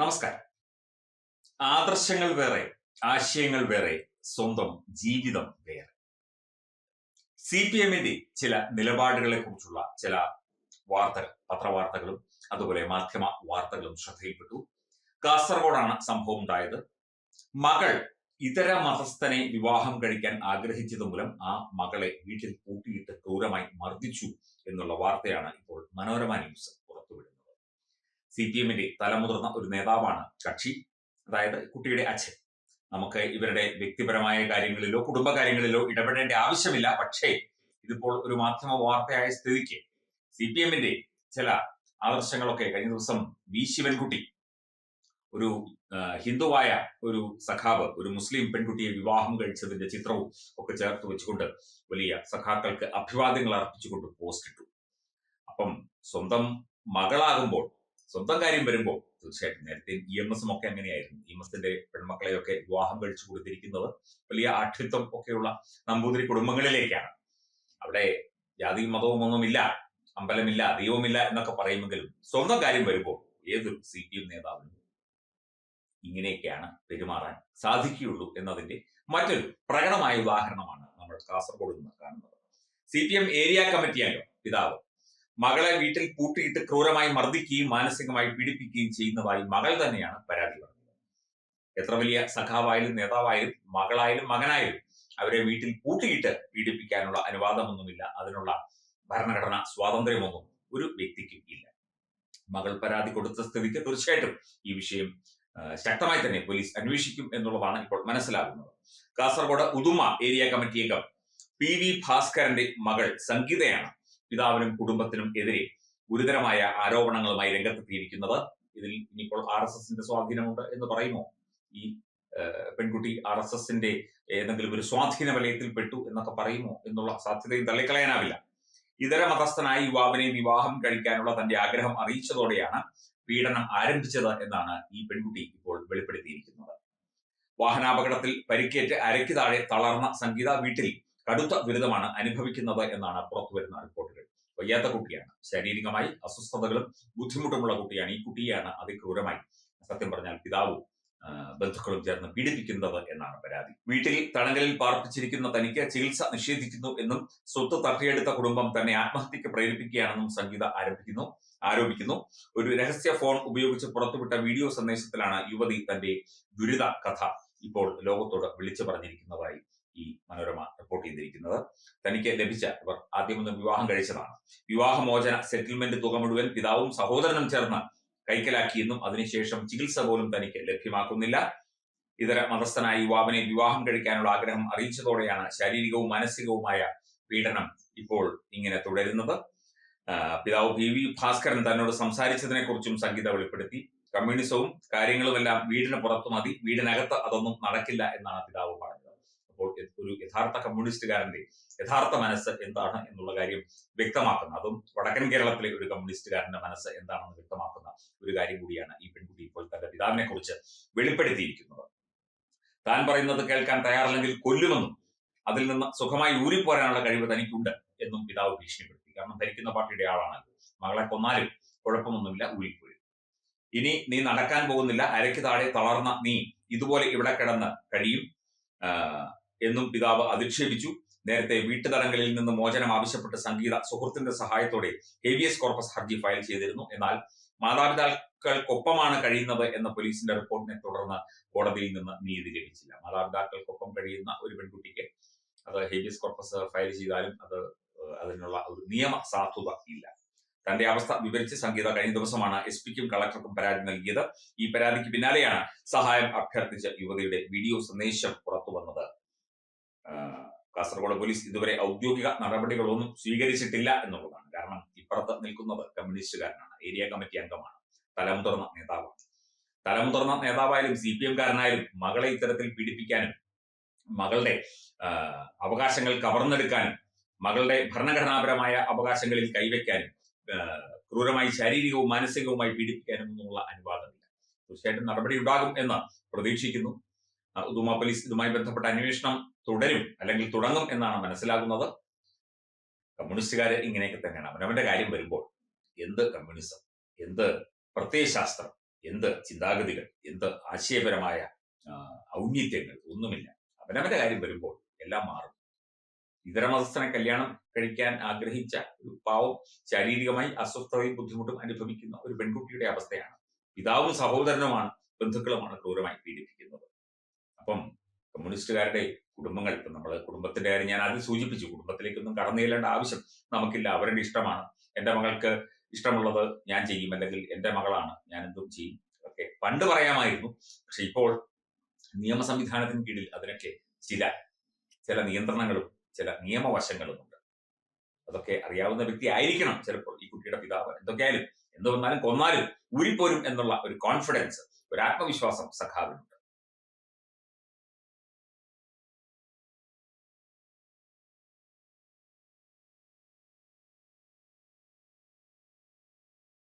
നമസ്കാരം. ആദർശങ്ങൾ വേറെ ആശയങ്ങൾ വേറെ സ്വന്തം ജീവിതം വേറെ. സി പി എമ്മിന്റെ ചില നിലപാടുകളെ കുറിച്ചുള്ള ചില വാർത്തകൾ പത്രവാർത്തകളും അതുപോലെ മാധ്യമ വാർത്തകളും ശ്രദ്ധയിൽപ്പെട്ടു. കാസർഗോഡാണ് സംഭവം ഉണ്ടായത്. മകൾ ഇതര മതസ്ഥനെ വിവാഹം കഴിക്കാൻ ആഗ്രഹിച്ചത് മൂലം ആ മകളെ വീട്ടിൽ കൂട്ടിയിട്ട് ക്രൂരമായി മർദ്ദിച്ചു എന്നുള്ള വാർത്തയാണ് ഇപ്പോൾ മനോരമ ന്യൂസ്. സി പി എമ്മിന്റെ തലമുതിർന്ന ഒരു നേതാവാണ് കക്ഷി അതായത് കുട്ടിയുടെ അച്ഛൻ. നമുക്ക് ഇവരുടെ വ്യക്തിപരമായ കാര്യങ്ങളിലോ കുടുംബകാര്യങ്ങളിലോ ഇടപെടേണ്ട ആവശ്യമില്ല. പക്ഷേ ഇതിപ്പോൾ ഒരു മാധ്യമ വാർത്തയായ സ്ഥിതിക്ക് സി പി എമ്മിന്റെ ചില ആദർശങ്ങളൊക്കെ കഴിഞ്ഞ ദിവസം വി. ശിവൻകുട്ടി ഒരു ഹിന്ദുവായ ഒരു സഖാവ് ഒരു മുസ്ലിം പെൺകുട്ടിയെ വിവാഹം കഴിച്ചതിന്റെ ചിത്രവും ഒക്കെ ചേർത്ത് വെച്ചുകൊണ്ട് വലിയ സഖാക്കൾക്ക് അഭിവാദ്യങ്ങൾ അർപ്പിച്ചുകൊണ്ട് പോസ്റ്റ് ഇട്ടു. അപ്പം സ്വന്തം മകളാകുമ്പോൾ സ്വന്തം കാര്യം വരുമ്പോൾ തീർച്ചയായിട്ടും നേരത്തെ ഇ എം എസും ഒക്കെ എങ്ങനെയായിരുന്നു ഇ എം എസിന്റെ പെൺമക്കളെയൊക്കെ വിവാഹം കഴിച്ചു കൊടുത്തിരിക്കുന്നത് വലിയ ആഠ്യത്വം ഒക്കെയുള്ള നമ്പൂതിരി കുടുംബങ്ങളിലേക്കാണ്. അവിടെ ജാതിയും മതവും ഒന്നുമില്ല അമ്പലമില്ല ദൈവമില്ല എന്നൊക്കെ പറയുമെങ്കിലും സ്വന്തം കാര്യം വരുമ്പോൾ ഏതൊരു സി പി എം നേതാവിനും ഇങ്ങനെയൊക്കെയാണ് പെരുമാറാൻ സാധിക്കുകയുള്ളൂ എന്നതിന്റെ മറ്റൊരു പ്രകടമായ ഉദാഹരണമാണ് നമ്മൾ കാസർഗോഡ് നിന്ന് കാണുന്നത്. C P M area committee അംഗം പിതാവ്. മകളെ വീട്ടിൽ പൂട്ടിയിട്ട് ക്രൂരമായി മർദ്ദിക്കുകയും മാനസികമായി പീഡിപ്പിക്കുകയും ചെയ്യുന്നതായി മകൾ തന്നെയാണ് പരാതി പറഞ്ഞത്. എത്ര വലിയ സഖാവായാലും നേതാവായാലും മകളായാലും മകനായാലും അവരെ വീട്ടിൽ പൂട്ടിയിട്ട് പീഡിപ്പിക്കാനുള്ള അനുവാദമൊന്നുമില്ല. അതിനുള്ള ഭരണഘടന സ്വാതന്ത്ര്യമൊന്നും ഒരു വ്യക്തിക്കും ഇല്ല. മകൾ പരാതി കൊടുത്ത സ്ഥിതിക്ക് തീർച്ചയായിട്ടും ഈ വിഷയം ശക്തമായി തന്നെ പോലീസ് അന്വേഷിക്കും എന്നുള്ളതാണ് ഇപ്പോൾ മനസ്സിലാകുന്നത്. കാസർഗോഡ് ഉദുമ ഏരിയ കമ്മിറ്റി അംഗം പി വി ഭാസ്കരന്റെ മകൾ സംഗീതയാണ് പിതാവിനും കുടുംബത്തിനും എതിരെ ഗുരുതരമായ ആരോപണങ്ങളുമായി രംഗത്തെത്തിയിരിക്കുന്നത്. ഇതിൽ ഇനിയിപ്പോൾ ആർ എസ് എസിന്റെ സ്വാധീനമുണ്ട് എന്ന് പറയുമോ? ഈ പെൺകുട്ടി ആർ എസ് എസിന്റെ ഏതെങ്കിലും ഒരു സ്വാധീന വലയത്തിൽ പെട്ടു എന്നൊക്കെ പറയുമോ എന്നുള്ള സാധ്യതയും തള്ളിക്കളയാനാവില്ല. ഇതര മതസ്ഥനായ യുവാവിനെ വിവാഹം കഴിക്കാനുള്ള തന്റെ ആഗ്രഹം അറിയിച്ചതോടെയാണ് പീഡനം ആരംഭിച്ചത് എന്നാണ് ഈ പെൺകുട്ടി ഇപ്പോൾ വെളിപ്പെടുത്തിയിരിക്കുന്നത്. വാഹനാപകടത്തിൽ പരിക്കേറ്റ് അരയ്ക്ക് താഴെ തളർന്ന സംഗീത വീട്ടിൽ കടുത്ത ദുരിതമാണ് അനുഭവിക്കുന്നത് എന്നാണ് പുറത്തുവരുന്ന റിപ്പോർട്ടുകൾ. വയ്യാത്ത കുട്ടിയാണ്. ശാരീരികമായി അസ്വസ്ഥതകളും ബുദ്ധിമുട്ടുമുള്ള കുട്ടിയാണ്. ഈ കുട്ടിയാണ് അതിക്രൂരമായി സത്യം പറഞ്ഞാൽ പിതാവും ബന്ധുക്കളും ചേർന്ന് പീഡിപ്പിക്കുന്നത് എന്നാണ് പരാതി. വീട്ടിൽ തടങ്കലിൽ പാർപ്പിച്ചിരിക്കുന്ന തനിക്ക് ചികിത്സ നിഷേധിക്കുന്നു എന്നും സ്വത്ത് തട്ടിയെടുത്ത കുടുംബം തന്നെ ആത്മഹത്യക്ക് പ്രേരിപ്പിക്കുകയാണെന്നും സംഗീത ആരോപിക്കുന്നു ആരോപിക്കുന്നു. ഒരു രഹസ്യ ഫോൺ ഉപയോഗിച്ച് പുറത്തുവിട്ട വീഡിയോ സന്ദേശത്തിലാണ് യുവതി തന്റെ ദുരിത കഥ ഇപ്പോൾ ലോകത്തോട് വിളിച്ചു പറഞ്ഞിരിക്കുന്നതായി ഈ മനോരമ റിപ്പോർട്ട് ചെയ്തിരിക്കുന്നത്. തനിക്ക് ലഭിച്ച ഇവർ ആദ്യമൊന്ന് വിവാഹം കഴിച്ചതാണ്. വിവാഹമോചന സെറ്റിൽമെന്റ് തുക മുഴുവൻ പിതാവും സഹോദരനും ചേർന്ന് കൈക്കലാക്കിയെന്നും അതിനുശേഷം ചികിത്സ പോലും തനിക്ക് ലഭ്യമാക്കുന്നില്ല. ഇതര മതസ്ഥനായ യുവാവിനെ വിവാഹം കഴിക്കാനുള്ള ആഗ്രഹം അറിയിച്ചതോടെയാണ് ശാരീരികവും മാനസികവുമായ പീഡനം ഇപ്പോൾ ഇങ്ങനെ തുടരുന്നത്. പിതാവ് പി വി ഭാസ്കരൻ തന്നോട് സംസാരിച്ചതിനെ കുറിച്ചും സംഗീത വെളിപ്പെടുത്തി. കമ്മ്യൂണിസവും കാര്യങ്ങളുമെല്ലാം വീടിന് പുറത്തു മതി വീടിനകത്ത് അതൊന്നും നടക്കില്ല എന്നാണ് പിതാവ് പറഞ്ഞത്. അപ്പോൾ ഒരു യഥാർത്ഥ കമ്മ്യൂണിസ്റ്റുകാരന്റെ യഥാർത്ഥ മനസ്സ് എന്താണ് എന്നുള്ള കാര്യം വ്യക്തമാക്കുന്ന അതും വടക്കൻ കേരളത്തിലെ ഒരു കമ്മ്യൂണിസ്റ്റുകാരന്റെ മനസ്സ് എന്താണെന്ന് വ്യക്തമാക്കുന്ന ഒരു കാര്യം കൂടിയാണ് ഈ പെൺകുട്ടി ഇപ്പോൾ തന്റെ പിതാവിനെ കുറിച്ച് വെളിപ്പെടുത്തിയിരിക്കുന്നത്. താൻ പറയുന്നത് കേൾക്കാൻ തയ്യാറല്ലെങ്കിൽ കൊല്ലുമെന്നും അതിൽ നിന്ന് സുഖമായി ഊരിപ്പോരാനുള്ള കഴിവ് തനിക്കുണ്ട് എന്നും പിതാവ് ഭീഷണിപ്പെടുത്തി. കാരണം ധരിക്കുന്ന പാർട്ടിയുടെ ആളാണല്ലോ മകളെ കൊന്നാലും കുഴപ്പമൊന്നുമില്ല ഊരിപ്പോരും. ഇനി നീ നടക്കാൻ പോകുന്നില്ല അരയ്ക്ക് താഴെ തളർന്ന നീ ഇതുപോലെ ഇവിടെ കിടന്ന് കഴിയും. എന്നും പിതാവ് അധിക്ഷേപിച്ചു. നേരത്തെ വീട്ടുതടങ്കലിൽ നിന്ന് മോചനം ആവശ്യപ്പെട്ട് സംഗീത സുഹൃത്തിന്റെ സഹായത്തോടെ ഹേവിയസ് കോർപ്പസ് ഹർജി ഫയൽ ചെയ്തിരുന്നു. എന്നാൽ മാതാപിതാക്കൾക്കൊപ്പമാണ് കഴിയുന്നത് എന്ന പോലീസിന്റെ റിപ്പോർട്ടിനെ തുടർന്ന് കോടതിയിൽ നിന്ന് നീതി ലഭിച്ചില്ല. മാതാപിതാക്കൾക്കൊപ്പം കഴിയുന്ന ഒരു പെൺകുട്ടിക്ക് അത് ഹേബിയസ് കോർപ്പസ് ഫയൽ ചെയ്താലും അത് അതിനുള്ള ഒരു നിയമ സാധുത ഇല്ല. തന്റെ അവസ്ഥ വിവരിച്ച് സംഗീത കഴിഞ്ഞ ദിവസമാണ് എസ് പിക്കും കളക്ടർക്കും പരാതി നൽകിയത്. ഈ പരാതിക്ക് പിന്നാലെയാണ് സഹായം അഭ്യർത്ഥിച്ച യുവതിയുടെ വീഡിയോ സന്ദേശം പുറത്തു വന്നത് ആഹ്, കാസർഗോഡ് പോലീസ് ഇതുവരെ ഔദ്യോഗിക നടപടികളൊന്നും സ്വീകരിച്ചിട്ടില്ല എന്നുള്ളതാണ്. കാരണം ഇപ്പുറത്ത് നിൽക്കുന്നത് കമ്മ്യൂണിസ്റ്റുകാരനാണ്. ഏരിയ കമ്മിറ്റി അംഗമാണ്. തലമുതിർന്ന നേതാവാണ്. തലമുതിർന്ന നേതാവായാലും സി പി എംകാരനായാലും മകളെ ഇത്തരത്തിൽ പീഡിപ്പിക്കാനും മകളുടെ അവകാശങ്ങൾ കവർന്നെടുക്കാനും മകളുടെ ഭരണഘടനാപരമായ അവകാശങ്ങളിൽ കൈവയ്ക്കാനും ക്രൂരമായി ശാരീരികവും മാനസികവുമായി പീഡിപ്പിക്കാനും ഒന്നുമുള്ള അനുവാദമില്ല. തീർച്ചയായിട്ടും നടപടി ഉണ്ടാകും എന്ന് പ്രതീക്ഷിക്കുന്നു. ഉദുമ പോലീസ് ഇതുമായി ബന്ധപ്പെട്ട അന്വേഷണം തുടരും അല്ലെങ്കിൽ തുടങ്ങും എന്നാണ് മനസ്സിലാകുന്നത്. കമ്മ്യൂണിസ്റ്റുകാർ ഇങ്ങനെയൊക്കെ തന്നെയാണ്. അവനവന്റെ കാര്യം വരുമ്പോൾ എന്ത് കമ്മ്യൂണിസം എന്ത് പ്രത്യയശാസ്ത്രം എന്ത് ചിന്താഗതികൾ എന്ത് ആശയപരമായ ഔന്നിത്യങ്ങൾ ഒന്നുമില്ല. അവനവന്റെ കാര്യം വരുമ്പോൾ എല്ലാം മാറും. ഇതര മതസ്ഥനെ കല്യാണം കഴിക്കാൻ ആഗ്രഹിച്ച ഒരു പാവം ശാരീരികമായി അസ്വസ്ഥതയും ബുദ്ധിമുട്ടും അനുഭവിക്കുന്ന ഒരു പെൺകുട്ടിയുടെ അവസ്ഥയാണ്. പിതാവും സഹോദരനുമാണ് ബന്ധുക്കളുമാണ് ക്രൂരമായി പീഡിപ്പിക്കുന്നത്. അപ്പം കമ്മ്യൂണിസ്റ്റുകാരുടെ കുടുംബങ്ങൾ ഇപ്പം നമ്മൾ കുടുംബത്തിന്റെ കാര്യം ഞാൻ ആദ്യം സൂചിപ്പിച്ചു. കുടുംബത്തിലേക്കൊന്നും കടന്നു ചെല്ലേണ്ട ആവശ്യം നമുക്കില്ല. അവരുടെ ഇഷ്ടമാണ്. എന്റെ മകൾക്ക് ഇഷ്ടമുള്ളത് ഞാൻ ചെയ്യും. അല്ലെങ്കിൽ എന്റെ മകളാണ് ഞാൻ എന്തും ചെയ്യും. ഒക്കെ പണ്ട് പറയാമായിരുന്നു. പക്ഷെ ഇപ്പോൾ നിയമ സംവിധാനത്തിന് കീഴിൽ അതിനൊക്കെ ചില ചില നിയന്ത്രണങ്ങളും ചില നിയമവശങ്ങളും ഉണ്ട്. അതൊക്കെ അറിയാവുന്ന വ്യക്തി ആയിരിക്കണം ചിലപ്പോൾ ഈ കുട്ടിയുടെ പിതാവ്. എന്തൊക്കെയായാലും എന്ത് വന്നാലും കൊന്നാലും ഊരിപ്പോരും എന്നുള്ള ഒരു കോൺഫിഡൻസ് ഒരു ആത്മവിശ്വാസം സഖാവിനുണ്ട്.